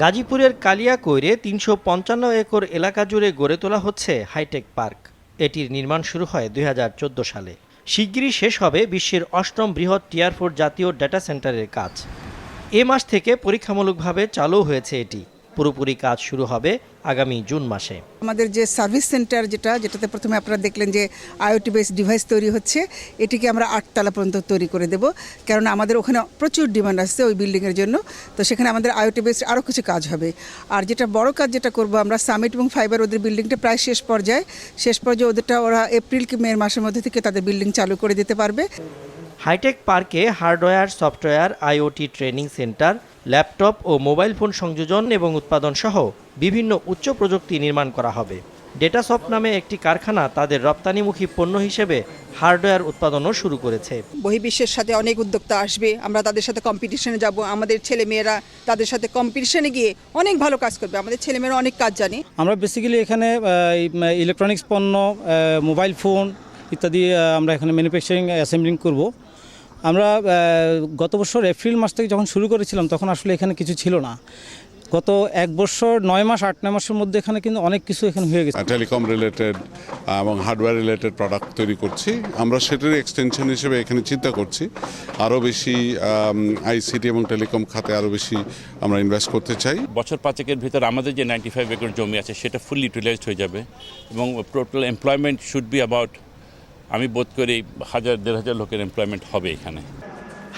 গাজীপুরের কালিয়াকৈরে তিনশো পঞ্চান্ন একর এলাকা জুড়ে গড়ে তোলা হচ্ছে হাইটেক পার্ক। এটির নির্মাণ শুরু হয় দুই হাজার চোদ্দ সালে। শিগগিরই শেষ হবে বিশ্বের অষ্টম বৃহৎ টিয়ারফোর জাতীয় ডেটা সেন্টারের কাজ। এ মাস থেকে পরীক্ষামূলকভাবে চালু হয়েছে এটি। পুরোপুরি কাজ শুরু হবে আগামী জুন মাসে। আমাদের যে সার্ভিস সেন্টার যেটা যেটাতে প্রথমে আপনারা দেখলেন যে আইওটি বেস ডিভাইস তৈরি হচ্ছে এটিকে আমরা আটতলা পর্যন্ত তৈরি করে দেব। কারণ আমাদের ওখানে প্রচুর ডিমান্ড আসছে ওই বিল্ডিংয়ের জন্য তো সেখানে আমাদের আইওটি বেস আরও কিছু কাজ হবে। আর যেটা বড় কাজ যেটা করব আমরা সামিট এবং ফাইবার ওদের বিল্ডিংটা প্রায় শেষ পর্যায়ে। শেষ পর্যায়ে ওদেরটা ওরা এপ্রিল কি মে মাসের মধ্যে থেকে তাদের বিল্ডিং চালু করে দিতে পারবে। হাইটেক পার্কে hardware software IoT training centre laptop ও মোবাইল ফোন সংযোজন এবং উৎপাদন সহ বিভিন্ন উচ্চ প্রযুক্তি নির্মাণ করা হবে। ডেটাসফট নামে একটি কারখানা তাদের রপ্তানিমুখী পণ্য হিসেবে হার্ডওয়্যার উৎপাদনও শুরু করেছে। বহির্বিশ্বের সাথে অনেক উদ্যোক্তা আসবে আমরা তাদের সাথে কম্পিটিশনে যাব আমাদের ছেলে মেয়েরা তাদের সাথে কম্পিটিশনে গিয়ে অনেক ভালো কাজ করবে আমাদের ছেলে মেয়েরা অনেক কাজ জানে। আমরা বেসিক্যালি এখানে ইলেকট্রনিক্স পণ্য মোবাইল ফোন ইত্যাদি আমরা এখানে ম্যানুফ্যাকচারিং অ্যাসেম্বলিং করব। আমরা গত বছর এপ্রিল মাস থেকে যখন শুরু করেছিলাম তখন আসলে এখানে কিছু ছিল না। গত এক বছর নয় মাস আট নয় মাসের মধ্যে এখানে কিন্তু অনেক কিছু এখানে হয়ে গেছে। টেলিকম রিলেটেড এবং হার্ডওয়্যার রিলেটেড প্রোডাক্ট তৈরি করছি। আমরা সেটার এক্সটেনশন হিসেবে এখানে চিন্তা করছি। আরও বেশি আইসিটি এবং টেলিকম খাতে আরও বেশি আমরা ইনভেস্ট করতে চাই। বছর পাঁচেকের ভিতর আমাদের যে নাইনটি ফাইভ একর জমি আছে সেটা ফুল ইউটিলাইজড হয়ে যাবে। এবং total employment should be about আমি বোধ করি হাজার, দেড় হাজার লোকের এমপ্লয়মেন্ট হবে এখানে।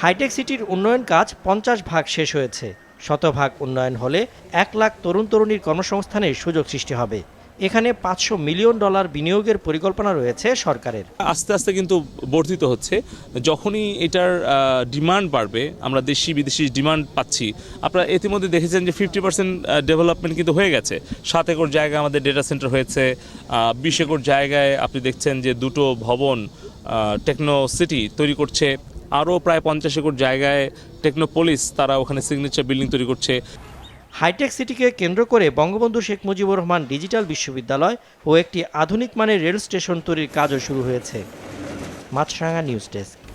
হাইটেক সিটির উন্নয়ন কাজ পঞ্চাশ ভাগ শেষ হয়েছে। শতভাগ উন্নয়ন হলে এক লাখ তরুণ তরুণীর কর্মসংস্থানের সুযোগ সৃষ্টি হবে। এখানে পাঁচশো মিলিয়ন ডলার বিনিয়োগের পরিকল্পনা রয়েছে সরকারের। আস্তে আস্তে কিন্তু বর্ধিত হচ্ছে। যখনই এটার ডিমান্ড বাড়বে, আমরা দেশি বিদেশি ডিমান্ড পাচ্ছি। আপনারা ইতিমধ্যে দেখেছেন যে ফিফটি পার্সেন্ট ডেভেলপমেন্ট কিন্তু হয়ে গেছে। সাত একর জায়গায় আমাদের ডেটা সেন্টার হয়েছে বিশ একর জায়গায় আপনি দেখছেন যে দুটো ভবন টেকনো সিটি তৈরি করছে। আরও প্রায় পঞ্চাশ একর জায়গায় টেকনোপলিস তারা ওখানে সিগনেচার বিল্ডিং তৈরি করছে। হাইটেক সিটিকে কেন্দ্র করে বঙ্গবন্ধু শেখ মুজিবুর রহমান ডিজিটাল বিশ্ববিদ্যালয় ও একটি আধুনিক মানের রেল স্টেশন তৈরির কাজও শুরু হয়েছে। Maasranga news desk.